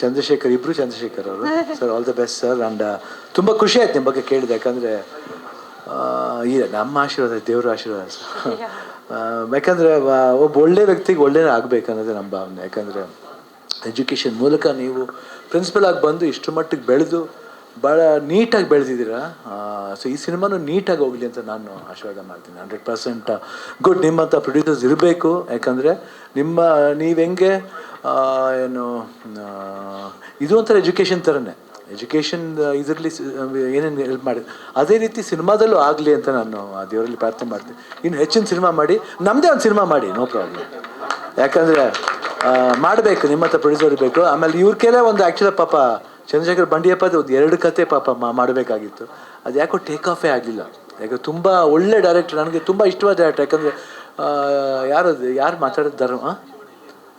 ಚಂದ್ರಶೇಖರ್ ಇಬ್ರು ಚಂದ್ರಶೇಖರ್ ಅವರು. Sir all the best sir and ತುಂಬ ಖುಷಿ ಆಯ್ತು ನಿಮ್ಮ ಬಗ್ಗೆ ಕೇಳಿದೆ. ಯಾಕಂದ್ರೆ ಇದೆ ನಮ್ಮ ಆಶೀರ್ವಾದ, ದೇವರ ಆಶೀರ್ವಾದ ಸರ್ ಯಾಕಂದರೆ ಒಬ್ಬ ಒಳ್ಳೆ ವ್ಯಕ್ತಿಗೆ ಒಳ್ಳೆ ಆಗಬೇಕನ್ನೋದೇ ನಮ್ಮ ಭಾವನೆ. ಯಾಕಂದ್ರೆ ಎಜುಕೇಶನ್ ಮೂಲಕ ನೀವು ಪ್ರಿನ್ಸಿಪಲ್ ಆಗಿ ಬಂದು ಇಷ್ಟು ಮಟ್ಟಿಗೆ ಬೆಳೆದು ಭಾಳ ನೀಟಾಗಿ ಬೆಳೆದಿದ್ದೀರ? ಸೊ ಈ ಸಿನಿಮಾನು ನೀಟಾಗಿ ಹೋಗಲಿ ಅಂತ ನಾನು ಆಶೀರ್ವಾದ ಮಾಡ್ತೀನಿ. ಹಂಡ್ರೆಡ್ ಪರ್ಸೆಂಟ್ ಗುಡ್ ನಿಮ್ಮಂಥ ಪ್ರೊಡ್ಯೂಸರ್ಸ್ ಇರಬೇಕು. ಯಾಕಂದರೆ ನಿಮ್ಮ, ನೀವು ಹೆಂಗೆ ಏನು ಇದು ಒಂಥರ ಎಜುಕೇಷನ್ ಥರನೇ ಎಜುಕೇಷನ್ ಇದರಲ್ಲಿ ಏನೇನು ಹೆಲ್ಪ್ ಮಾಡಿ. ಅದೇ ರೀತಿ ಸಿನಿಮಾದಲ್ಲೂ ಆಗಲಿ ಅಂತ ನಾನು ಆ ದೇವರಲ್ಲಿ ಪ್ರಾರ್ಥನೆ ಮಾಡ್ತೀನಿ. ಇನ್ನು ಹೆಚ್ಚಿನ ಸಿನಿಮಾ ಮಾಡಿ. ನಮ್ಮದೇ ಒಂದು ಸಿನಿಮಾ ಮಾಡಿ ನೋ ಪ್ರಾಬ್ಲಮ್ ಯಾಕಂದರೆ ಮಾಡಬೇಕು. ಹತ್ರ ಪ್ರೊಡ್ಯೂಸರ್ ಇರಬೇಕು. ಆಮೇಲೆ ಇವ್ರ ಕೇಳೇ ಒಂದು ಆ್ಯಕ್ಚುಲಿ ಪಾಪ ಚಂದ್ರಶೇಖರ್ ಬಂಡಿಯಪ್ಪ ಒಂದು ಎರಡು ಕತೆ ಪಾಪ ಮಾಡಬೇಕಾಗಿತ್ತು. ಅದು ಯಾಕೋ ಟೇಕ್ ಆಫೇ ಆಗಲಿಲ್ಲ. ಯಾಕೆ ತುಂಬ ಒಳ್ಳೆ ಡೈರೆಕ್ಟರ್ ನನಗೆ ತುಂಬ ಇಷ್ಟವಾದ ಡೈರೆಕ್ಟರ್ ಯಾಕಂದರೆ ಯಾರು ಯಾರು ಮಾತಾಡೋದು? ಧರ್ಮ?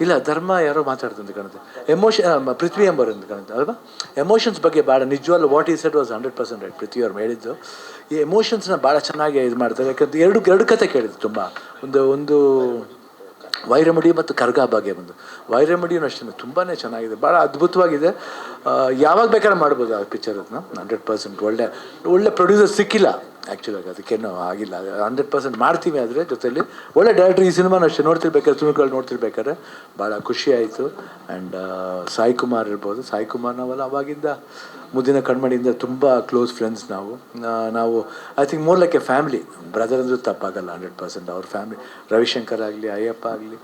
ಇಲ್ಲ, ಧರ್ಮ ಯಾರೋ ಮಾತಾಡ್ತಂತ ಕಾಣುತ್ತೆ. ಎಮೋಷನ್ ಪೃಥ್ವಿ ಎಂಬರು ಅಂತ ಕಾಣುತ್ತೆ, ಅಲ್ವಾ? ಎಮೋಷನ್ಸ್ ಬಗ್ಗೆ ಭಾಳ ನಿಜವಾಗ್ಲೂ what is it was hundred percent right Prithvi ಅವ್ರು ಹೇಳಿದ್ದು. ಈ ಎಮೋಷನ್ಸ್ನ ಭಾಳ ಚೆನ್ನಾಗಿ ಇದು ಮಾಡ್ತಾರೆ. ಯಾಕಂದ್ರೆ ಎರಡು ಎರಡು ಕತೆ ಕೇಳಿದ್ದು ತುಂಬ. ಒಂದು ಒಂದು ವೈರಮುಡಿ ಮತ್ತು ಕರ್ಗಾ ಬಗ್ಗೆ ಬಂದು. ವೈರಮಡಿಯೂ ಅಷ್ಟೇ ತುಂಬಾ ಚೆನ್ನಾಗಿದೆ ಭಾಳ ಅದ್ಭುತವಾಗಿದೆ. ಯಾವಾಗ ಬೇಕಾದ್ರೆ ಮಾಡ್ಬೋದು ಆ ಪಿಕ್ಚರ್ ಅದನ್ನ ಹಂಡ್ರೆಡ್ ಪರ್ಸೆಂಟ್ ಒಳ್ಳೆ ಒಳ್ಳೆ ಪ್ರೊಡ್ಯೂಸರ್ ಸಿಕ್ಕಿಲ್ಲ ಆ್ಯಕ್ಚುಲಾಗಿ ಅದಕ್ಕೇನು ಆಗಿಲ್ಲ. ಹಂಡ್ರೆಡ್ ಪರ್ಸೆಂಟ್ ಮಾಡ್ತೀವಿ ಆದರೆ ಜೊತೆಲಿ, ಒಳ್ಳೆ ಡೈರೆಕ್ಟ್ರ್ ಈ ಸಿನಿಮಾನ ಅಷ್ಟೇ ನೋಡ್ತಿರ್ಬೇಕಾದ್ರೆ, ತುಣುಕುಗಳು ನೋಡ್ತಿರ್ಬೇಕಾದ್ರೆ ಭಾಳ ಖುಷಿ ಆಯಿತು. ಆ್ಯಂಡ್ ಸಾಯಿ ಕುಮಾರ್ ಇರ್ಬೋದು. ಸಾಯಿ ಕುಮಾರ್ ನಾವೆಲ್ಲ ಅವಾಗಿಂದ ಮುದ್ದಿನ ಕಣ್ಮಣಿಯಿಂದ ತುಂಬ ಕ್ಲೋಸ್ ಫ್ರೆಂಡ್ಸ್ ನಾವು. ನಾವು I think more like a family brother ಅಂದರೆ ತಪ್ಪಾಗಲ್ಲ ಹಂಡ್ರೆಡ್ ಪರ್ಸೆಂಟ್ ಅವ್ರ ಫ್ಯಾಮಿಲಿ ರವಿಶಂಕರ್ ಆಗಲಿ, ಅಯ್ಯಪ್ಪ ಆಗಲಿ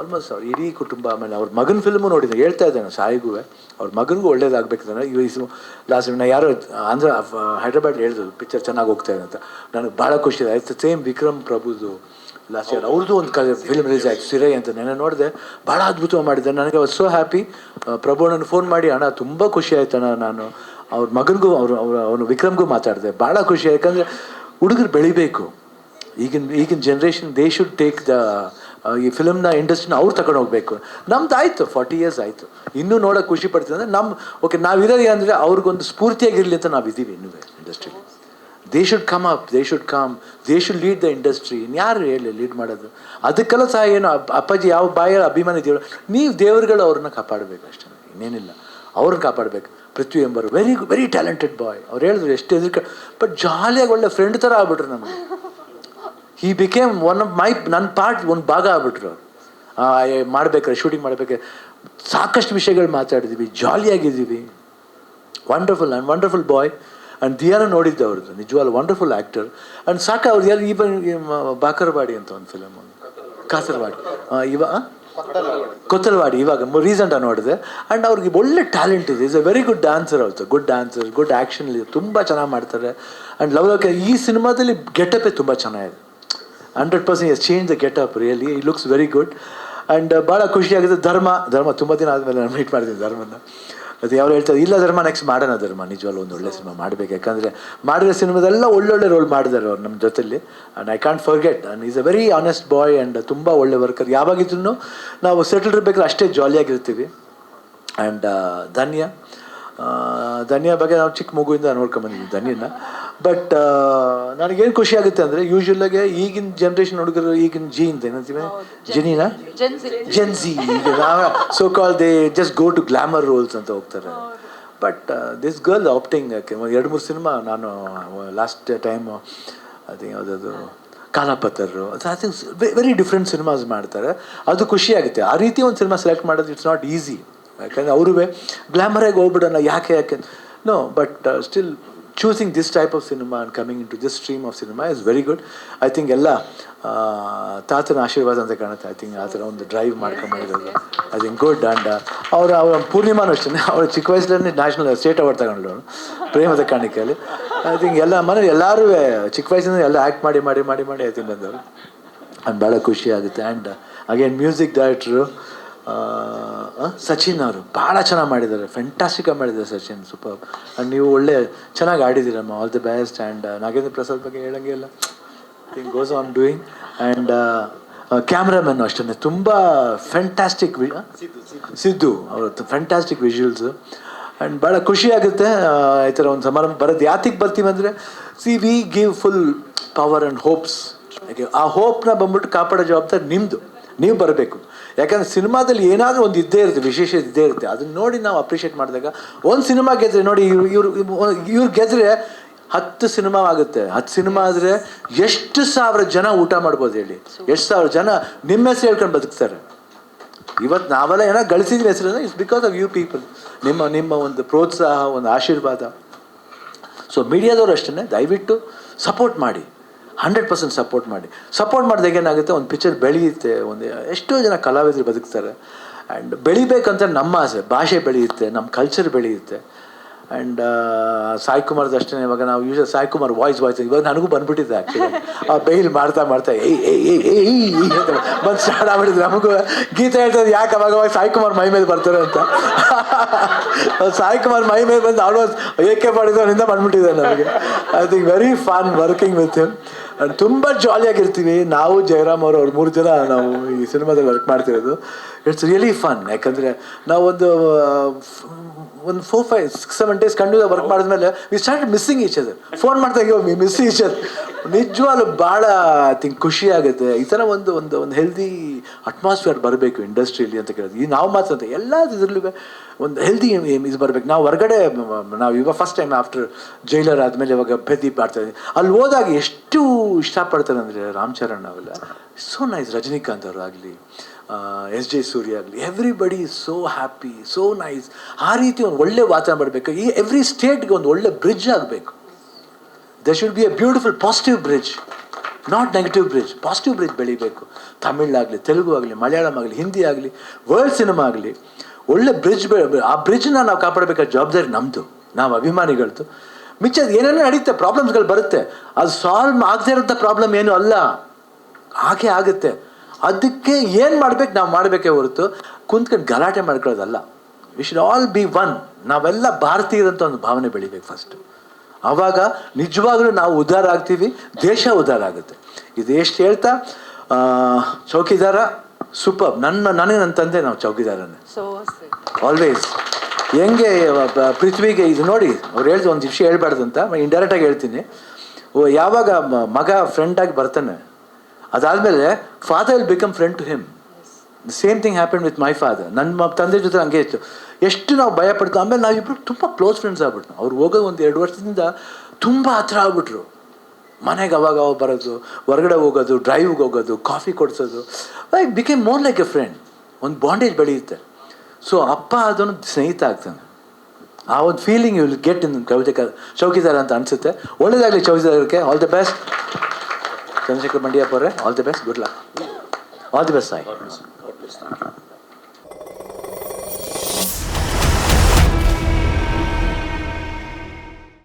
ಆಲ್ಮೋಸ್ಟ್ ಅವ್ರ ಇಡೀ ಕುಟುಂಬ, ಆಮೇಲೆ ಅವ್ರ ಮಗನ ಫಿಲ್ಮು ನೋಡಿದ್ದೆ, ಹೇಳ್ತಾ ಇದ್ದೆ ನಾನು ಸಾಯಿಗೂ. ಅವ್ರ ಮಗನಿಗೂ ಒಳ್ಳೇದಾಗಬೇಕಂದ್ರೆ ಇವ ಲಾಸ್ಟ್ ನಾ ಯಾರೋ ಆಂಧ್ರ ಹೈದ್ರಾಬಾದ್ ಹೇಳಿದ್ರು ಪಿಕ್ಚರ್ ಚೆನ್ನಾಗಿ ಹೋಗ್ತಾ ಇದೆ ಅಂತ. ನನಗೆ ಭಾಳ ಖುಷಿ ಇದೆ. ಆಯ್ತು ಸೇಮ್ ವಿಕ್ರಮ್ ಪ್ರಭುದು ಲಾಸ್ಟ್ ಇಯರ್ ಅವ್ರದ್ದು ಒಂದು ಕಲೆ ಫಿಲ್ಮ್ ರಿಲೀಸ್ ಆಯಿತು, ಸಿರೈ ಅಂತ. ನೆನೆ ನೋಡಿದೆ ಭಾಳ ಅದ್ಭುತವಾಗಿ ಮಾಡಿದ್ದೆ. ನನಗೆ ಸೋ ಹ್ಯಾಪಿ ಪ್ರಭು ನನ್ನ ಫೋನ್ ಮಾಡಿ, ಅಣ್ಣ, ತುಂಬ ಖುಷಿ ಆಯ್ತಣ್ಣ, ನಾನು ಅವ್ರ ಮಗನಿಗೂ, ಅವರು, ಅವ್ರ, ಅವನು ವಿಕ್ರಮ್ಗೂ ಮಾತಾಡಿದೆ. ಭಾಳ ಖುಷಿ ಯಾಕಂದರೆ ಹುಡುಗರು ಬೆಳಿಬೇಕು. ಈಗಿನ ಈಗಿನ generation they should take the ಈ ಫಿಲಮ್ನ ಇಂಡಸ್ಟ್ರಿನ ಅವ್ರು ತಗೊಂಡು ಹೋಗಬೇಕು. ನಮ್ದು ಆಯಿತು ಫಾರ್ಟಿ ಇಯರ್ಸ್ ಆಯಿತು. ಇನ್ನೂ ನೋಡೋಕೆ ಖುಷಿ ಪಡ್ತೀವಿ ಅಂದರೆ ನಮ್ಮ ಓಕೆ ನಾವಿರೋದು ಅಂದರೆ ಅವ್ರಿಗೊಂದು ಸ್ಫೂರ್ತಿಯಾಗಿರಲಿ ಅಂತ ನಾವು ಇದ್ದೀವಿ ಇನ್ನೂ ಇಂಡಸ್ಟ್ರಿಲಿ they should come up they should come they should lead the industry ಇನ್ಯಾರು ಹೇಳಿ ಲೀಡ್ ಮಾಡೋದು? ಅದಕ್ಕೆಲ್ಲ ಸಹ ಏನು ಅಪ್ಪ- ಅಪ್ಪಾಜಿ ಯಾವ ಬಾಯ ಅಭಿಮಾನಿ ದೇವರು, ನೀವು ದೇವರುಗಳು ಅವ್ರನ್ನ ಕಾಪಾಡಬೇಕು ಅಷ್ಟೇ. ಇನ್ನೇನಿಲ್ಲ. ಅವ್ರನ್ನ ಕಾಪಾಡಬೇಕು. ಪೃಥ್ವಿ ಎಂಬರು ವೆರಿ ವೆರಿ ಟ್ಯಾಲೆಂಟೆಡ್ ಬಾಯ್ ಅವ್ರು ಹೇಳಿದ್ರು ಎಷ್ಟು ಎದುರು ಬಟ್ ಜಾಲಿಯಾಗಿ ಒಳ್ಳೆ ಫ್ರೆಂಡ್ ಥರ ಆಗ್ಬಿಟ್ರು ನಮಗೆ. He became one of my ನನ್ನ ಪಾರ್ಟ್ ಒಂದು ಭಾಗ ಆಗ್ಬಿಟ್ರು ಅವ್ರು. ಮಾಡ್ಬೇಕಾರೆ ಶೂಟಿಂಗ್ ಮಾಡ್ಬೇಕು ಸಾಕಷ್ಟು ವಿಷಯಗಳು ಮಾತಾಡಿದ್ದೀವಿ ಜಾಲಿಯಾಗಿದ್ದೀವಿ wonderful and wonderful boy and ದಿಯಾನ ನೋಡಿದ್ದೆ ಅವ್ರದ್ದು ನಿಜವಾಲ್ ವಂಡರ್ಫುಲ್ ಆ್ಯಕ್ಟರ್ ಆ್ಯಂಡ್ ಸಾಕ ಅವ್ರು, ಯಾರು ಈವನ್ ಬಾಕರವಾಡಿ ಅಂತ ಒಂದು ಫಿಲಮ್ ಕಾಸರವಾಡಿ. ಇವ? ಕೊತ್ತಲವಾಡಿ. ಇವಾಗ ರೀಸೆಂಟ್ ಆಗಿ ನೋಡಿದೆ. ಆ್ಯಂಡ್ ಅವ್ರಿಗೆ ಒಳ್ಳೆ ಟ್ಯಾಲೆಂಟ್ ಇದೆ. Is a very good dancer also good dancer good action ತುಂಬ ಚೆನ್ನಾಗಿ ಮಾಡ್ತಾರೆ. ಆ್ಯಂಡ್ ಲವ್ ಲವ್ ಈ ಸಿನಿಮಾದಲ್ಲಿ ಗೆಟಪೇ ತುಂಬ ಚೆನ್ನಾಗಿದೆ. Hundred percent yes change the getup really ಈ ಲುಕ್ಸ್ ವೆರಿ ಗುಡ್ ಆ್ಯಂಡ್ ಭಾಳ ಖುಷಿಯಾಗಿದೆ ಧರ್ಮ ಧರ್ಮ ತುಂಬ ದಿನ ಆದಮೇಲೆ ನಾನು ಮೀಟ್ ಮಾಡಿದ್ದೀನಿ ಧರ್ಮನ. ಅದು ಯಾರು ಹೇಳ್ತಾರೆ ಇಲ್ಲ ಧರ್ಮ ನೆಕ್ಸ್ಟ್ ಮಾಡೋಣ ಧರ್ಮ. ನಿಜವಾಗ್ಲೂ ಒಂದು ಒಳ್ಳೆ ಸಿನಿಮಾ ಮಾಡಬೇಕು. ಯಾಕಂದರೆ ಮಾಡಿದ ಸಿನಿಮಾದೆಲ್ಲ ಒಳ್ಳೊಳ್ಳೆ ರೋಲ್ ಮಾಡಿದ್ದಾರೆ ಅವ್ರು ನಮ್ಮ ಜೊತೆಲಿ. And I can't forget and is a very honest boy and ತುಂಬ ಒಳ್ಳೆ ವರ್ಕರ್ ಯಾವಾಗಿದ್ರು ನಾವು ಸೆಟಲ್ ಇರಬೇಕಾದ್ರೆ ಅಷ್ಟೇ ಜಾಲಿಯಾಗಿರ್ತೀವಿ ಆ್ಯಂಡ್ ಧನ್ಯ. ಆ, ಧನ್ಯ ಬಗ್ಗೆ ನಾವು ಚಿಕ್ಕ ಮಗುವಿಂದ ನೋಡ್ಕೊಂಬಂದಿದ್ವಿ ಧನ್ಯನ. ಬಟ್ ನನಗೇನು ಖುಷಿ ಆಗುತ್ತೆ ಅಂದರೆ ಯೂಶ್ವಲಾಗಿ ಈಗಿನ ಜನ್ರೇಷನ್ ಹುಡುಗರು ಈಗಿನ ಜೀನ್ ಏನಂತೀವಿ ಜೆನಿನಾ Gen Z so called they just go to glamour roles ಅಂತ ಹೋಗ್ತಾರೆ. ಬಟ್ ದಿಸ್ ಗರ್ಲ್ ಆಪ್ಟಿಂಗ್ ಯಾಕೆ ಒಂದು ಎರಡು ಮೂರು ಸಿನಿಮಾ ನಾನು ಲಾಸ್ಟ್ ಟೈಮ್ ಅದು ಯಾವುದದು ಕಾಲಾಪತರು ಅದು ವೆರಿ ಡಿಫ್ರೆಂಟ್ ಸಿನಿಮಾಸ್ ಮಾಡ್ತಾರೆ. ಅದು ಖುಷಿ ಆಗುತ್ತೆ. ಆ ರೀತಿ ಒಂದು ಸಿನಿಮಾ ಸೆಲೆಕ್ಟ್ ಮಾಡೋದು ಇಟ್ಸ್ ನಾಟ್ ಈಸಿ ಯಾಕಂದರೆ ಅವರು ಗ್ಲ್ಯಾಮರಾಗಿ ಹೋಗ್ಬಿಡೋಣ ಯಾಕೆ ಯಾಕೆ? No but still choosing this type of cinema and coming into this stream of cinema is very good I think ಎಲ್ಲ ತಾತನ ಆಶೀರ್ವಾದ ಅಂತ ಕಾಣುತ್ತೆ. ಐ ಥಿಂಕ್ ಆ ಥರ ಒಂದು ಡ್ರೈವ್ ಮಾಡ್ಕೊಂಬಂದಿರೋದು ಐ ಥಿಂಕ್ ಗುಡ್ ಆ್ಯಂಡ್ ಅವರ ಅವರ ಪೂರ್ಣಿಮಾನು ಅಷ್ಟೇ. ಅವಳು ಚಿಕ್ಕ ವಯಸ್ಸಲ್ಲೇ ನ್ಯಾಷನಲ್ ಸ್ಟೇಟ್ ಅವಾರ್ಡ್ ತಗೊಂಡ್ಳು ಪ್ರೇಮದ ಕಾಣಿಕೆಯಲ್ಲಿ. ಐ ಥಿಂಕ್ ಎಲ್ಲ ಮನೆ ಎಲ್ಲರೂ ಚಿಕ್ಕ ವಯಸ್ಸಿಂದ ಎಲ್ಲ ಆ್ಯಕ್ಟ್ ಮಾಡಿ ಮಾಡಿ ಮಾಡಿ ಮಾಡಿ ಐ ಥಿಂಕ್ ಬಂದವರು ಆ್ಯಂಡ್ ಭಾಳ ಖುಷಿ ಆಗುತ್ತೆ. ಆ್ಯಂಡ್ ಅಗೇನ್ ಮ್ಯೂಸಿಕ್ ಡೈರೆಕ್ಟ್ರು ಸಚಿನ್ ಅವರು ಭಾಳ ಚೆನ್ನಾಗಿ ಮಾಡಿದ್ದಾರೆ. ಫ್ಯಾಂಟಾಸ್ಟಿಕಾಗಿ ಮಾಡಿದ್ದಾರೆ ಸಚಿನ್ ಸೂಪರ್ ಆ್ಯಂಡ್ ನೀವು ಒಳ್ಳೆ ಚೆನ್ನಾಗಿ ಆಡಿದ್ದೀರಮ್ಮ all the best and Nagendra Prasad ಬಗ್ಗೆ ಹೇಳಂಗೆ ಇಲ್ಲ. Thing goes on doing and cameraman ಅಷ್ಟೇ. ತುಂಬ ಫೆಂಟಾಸ್ಟಿಕ್ ವಿ ಸಿದ್ದು ಅವರ ಫ್ಯಾಂಟಾಸ್ಟಿಕ್ ವಿಜುವಲ್ಸು ಆ್ಯಂಡ್ ಭಾಳ ಖುಷಿ ಆಗುತ್ತೆ ಈ ಥರ ಒಂದು ಸಮಾರಂಭ. ಬರೋದು ಯಾತಿಗೆ ಬರ್ತೀವಿ ಅಂದರೆ see we give full power and hopes ಆ ಹೋಪ್ನ ಬಂದ್ಬಿಟ್ಟು ಕಾಪಾಡೋ ಜವಾಬ್ದಾರಿ ನಿಮ್ಮದು ನೀವು ಬರಬೇಕು. ಯಾಕಂದ್ರೆ ಸಿನಿಮಾದಲ್ಲಿ ಏನಾದರೂ ಒಂದು ಇದ್ದೇ ಇರುತ್ತೆ, ವಿಶೇಷ ಇದ್ದೇ ಇರುತ್ತೆ. ಅದನ್ನ ನೋಡಿ ನಾವು ಅಪ್ರಿಷಿಯೇಟ್ ಮಾಡಿದಾಗ ಒಂದು ಸಿನಿಮಾ ಗೆದ್ರೆ ನೋಡಿ ಇವ್ರು ಇವ್ರು ಇವ್ರು ಗೆದ್ದರೆ ಹತ್ತು ಸಿನಿಮಾ ಆಗುತ್ತೆ. ಹತ್ತು ಸಿನಿಮಾ ಆದರೆ ಎಷ್ಟು ಸಾವಿರ ಜನ ಊಟ ಮಾಡ್ಬೋದು ಹೇಳಿ. ಎಷ್ಟು ಸಾವಿರ ಜನ ನಿಮ್ಮ ಹೆಸರು ಹೇಳ್ಕೊಂಡು ಬದುಕ್ತಾರೆ. ಇವತ್ತು ನಾವೆಲ್ಲ ಏನೋ ಗಳಿಸಿದ್ವಿ ಹೆಸರು it's because of you people ನಿಮ್ಮ ನಿಮ್ಮ ಒಂದು ಪ್ರೋತ್ಸಾಹ, ಒಂದು ಆಶೀರ್ವಾದ. ಸೊ ಮೀಡಿಯಾದವರು ಅಷ್ಟೇ ದಯವಿಟ್ಟು ಸಪೋರ್ಟ್ ಮಾಡಿ. ಹಂಡ್ರೆಡ್ ಪರ್ಸೆಂಟ್ ಸಪೋರ್ಟ್ ಮಾಡಿ. ಸಪೋರ್ಟ್ ಮಾಡಿದಾಗ ಏನಾಗುತ್ತೆ, ಒಂದು ಪಿಕ್ಚರ್ ಬೆಳೆಯುತ್ತೆ, ಒಂದು ಎಷ್ಟೋ ಜನ ಕಲಾವಿದರು ಬದುಕ್ತಾರೆ. ಆ್ಯಂಡ್ ಬೆಳಿಬೇಕಂತ ನಮ್ಮ ಆಸೆ, ಭಾಷೆ ಬೆಳೆಯುತ್ತೆ ನಮ್ಮ ಕಲ್ಚರ್ ಬೆಳೆಯುತ್ತೆ. ಆ್ಯಂಡ್ ಸಾಯಿ ಕುಮಾರ್ದು ಅಷ್ಟೇ, ಇವಾಗ ನಾವು usual Sai Kumar voice voice ಇವಾಗ ನನಗೂ ಬಂದ್ಬಿಟ್ಟಿದೆ ಆ್ಯಕ್ಚುಲಿ ಆ ಬೇಯಿಲ್ ಮಾಡ್ತಾ ಮಾಡ್ತಾ, ಏಯ್ ಏಯ್ ಅಂತ ಬಂದು ಸ್ಟಾರ್ಟ್ ಆಗ್ಬಿಟ್ಟಿದ್ರು ನಮಗೂ ಗೀತೆ ಹೇಳ್ತದೆ ಯಾಕೆ ಅವಾಗ ಅವಾಗ ಸಾಯಿ ಕುಮಾರ್ ಮೈ ಮೇಲೆ ಬರ್ತಾರೆ ಅಂತ. ಸಾಯಿ ಕುಮಾರ್ ಮೈ ಮೇಲೆ ಬಂದು ಆಲ್ಮೋಸ್ಟ್ ಏಕೆ ಮಾಡಿದವನಿಂದ ಬಂದ್ಬಿಟ್ಟಿದೆ ನನಗೆ. I think very fun working with him and ತುಂಬ ಜಾಲಿಯಾಗಿರ್ತೀವಿ ನಾವು ಜಯರಾಮ್ ಅವರು, ಅವ್ರು ಮೂರು ಜನ ನಾವು ಈ ಸಿನಿಮಾದಲ್ಲಿ ವರ್ಕ್ ಮಾಡ್ತಿರೋದು. ಇಟ್ಸ್ ರಿಯಲಿ ಫನ್ ಯಾಕಂದರೆ ನಾವೊಂದು ಒಂದು four five six seven days ಕಂಡು ವರ್ಕ್ ಮಾಡಿದ್ಮೇಲೆ we start missing each other phone ಮಾಡ್ತಾ ವಿ ಮಿಸ್ ಈಚ್ ಅದರ್ ನಿಜವಾಗ್ಲೂ ಭಾಳ ಐ ಥಿಂಕ್ ಖುಷಿ ಆಗುತ್ತೆ ಈ ಥರ ಒಂದು ಒಂದು ಒಂದು ಹೆಲ್ದಿ ಅಟ್ಮಾಸ್ಫಿಯರ್ ಬರಬೇಕು ಇಂಡಸ್ಟ್ರಿಯಲ್ಲಿ ಅಂತ ಕೇಳೋದು ಈ ನಾವು ಮಾತ್ರ ಅಂತ ಎಲ್ಲ ಇದರಲ್ಲೂ ಒಂದು ಹೆಲ್ದಿ ಇದು ಬರಬೇಕು. ನಾವು ಹೊರಗಡೆ, ನಾವು ಇವಾಗ ಫಸ್ಟ್ ಟೈಮ್ ಆಫ್ಟರ್ ಜೈಲರ್ ಆದಮೇಲೆ ಇವಾಗ ಆಡ್ತಾ ಇದ್ದೀವಿ ಅಲ್ಲಿ ಹೋದಾಗ ಎಷ್ಟು ಇಷ್ಟಪಡ್ತಾರೆ ಅಂದರೆ ರಾಮ್ಚರಣ್ ಅವೆಲ್ಲ ಸೋ ನೈಸ್ ರಜನಿಕಾಂತ್ ಅವರು ಆಗಲಿ ಎಸ್ ಜೆ ಸೂರ್ಯ ಆಗಲಿ everybody so happy so nice ಆ ರೀತಿ ಒಂದು ಒಳ್ಳೆ ವಾತಾವರಣ ಬರಬೇಕು. ಈ ಎವ್ರಿ ಸ್ಟೇಟ್ಗೆ ಒಂದು ಒಳ್ಳೆ ಬ್ರಿಡ್ಜ್ ಆಗಬೇಕು. They should be a beautiful positive bridge not negative bridge positive bridge ಬೆಳಿಬೇಕು. ಆಗಲಿ, ತೆಲುಗು ಆಗಲಿ, ಮಲಯಾಳಂ ಆಗಲಿ, ಹಿಂದಿ ಆಗಲಿ ವರ್ಲ್ಡ್ ಸಿನಿಮಾ ಆಗಲಿ, ಒಳ್ಳೆ ಬ್ರಿಡ್ಜ್ ಆ ಬ್ರಿಡ್ಜ್ನ ನಾವು ಕಾಪಾಡಬೇಕಾದ ಜವಾಬ್ದಾರಿ ನಮ್ಮದು ನಾವು ಅಭಿಮಾನಿಗಳದ್ದು ಮಿಚ್ಚ ಏನೇನೋ ನಡೀತೆ ಪ್ರಾಬ್ಲಮ್ಸ್ಗಳು ಬರುತ್ತೆ. ಅದು ಸಾಲ್ವ್ ಆಗದೇ ಇರೋಂಥ ಪ್ರಾಬ್ಲಮ್ ಏನು ಅಲ್ಲ. ಹಾಗೆ ಆಗುತ್ತೆ. ಅದಕ್ಕೆ ಏನು ಮಾಡ್ಬೇಕು ನಾವು ಮಾಡಬೇಕೇ ಹೊರತು ಕುಂತ್ಕೊಂಡು ಗಲಾಟೆ ಮಾಡ್ಕೊಳ್ಳೋದಲ್ಲ. We should all be one ನಾವೆಲ್ಲ ಭಾರತೀಯರಂತ ಒಂದು ಭಾವನೆ ಬೆಳಿಬೇಕು ಫಸ್ಟ್ ಆವಾಗ ನಿಜವಾಗ್ಲೂ ನಾವು ಉದ್ಧಾರ ಆಗ್ತೀವಿ ದೇಶ ಉದ್ಧಾರ ಆಗುತ್ತೆ. ಇದು ಎಷ್ಟು ಹೇಳ್ತಾ ಚೌಕಿದಾರ ಸೂಪರ್ ನನ್ನ ನನಗೆ ನನ್ನ ತಂದೆ ನಾವು ಚೌಕಿದಾರನೇ. ಆಲ್ವೇಸ್ ಹೆಂಗೆ ಪೃಥ್ವಿಗೆ ಇದು ನೋಡಿ ಅವ್ರು ಹೇಳಿದ್ರು ಒಂದು ವಿಷಯ ಹೇಳ್ಬಾರ್ದು ಅಂತ ಇಂಡೈರೆಕ್ಟಾಗಿ ಹೇಳ್ತೀನಿ. ಓ ಯಾವಾಗ ಮಗ ಮಗ ಫ್ರೆಂಡಾಗಿ ಬರ್ತಾನೆ ಅದಾದಮೇಲೆ father will become friend to him same thing happen with my father ನನ್ನ ತಂದೆ ಜೊತೆ ಹಂಗೆ ಇತ್ತು. ಎಷ್ಟು ನಾವು ಭಯ ಪಡ್ತೀವಿ ಆಮೇಲೆ ನಾವಿಬ್ರು ತುಂಬ ಕ್ಲೋಸ್ ಫ್ರೆಂಡ್ಸ್ ಆಗ್ಬಿಟ್ಟು ಅವ್ರು ಹೋಗೋದು ಒಂದು ಎರಡು ವರ್ಷದಿಂದ ತುಂಬ ಹತ್ರ ಆಗ್ಬಿಟ್ರು. ಮನೆಗೆ ಅವಾಗ ಅವಾಗ ಬರೋದು, ಹೊರಗಡೆ ಹೋಗೋದು ಡ್ರೈವ್ಗೆ ಹೋಗೋದು ಕಾಫಿ ಕೊಡಿಸೋದು. I became more like a friend ಒಂದು ಬಾಂಡೇಜ್ ಬೆಳೆಯುತ್ತೆ. ಸೊ ಅಪ್ಪ ಅದನ್ನು ಸ್ನೇಹಿತ ಆಗ್ತಾನೆ. ಆ ಒಂದು ಫೀಲಿಂಗ್ ವಿಲ್ ಗೆಟ್ ಇನ್ ಕವಿತೆ ಚೌಕಿದಾರ ಅಂತ ಅನಿಸುತ್ತೆ. ಒಳ್ಳೇದಾಗಲಿ ಚೌಕಿದಾರಕ್ಕೆ all the best Chandrashekhar Mandyappa ಅವರೇ all the best good luck all the best Sai.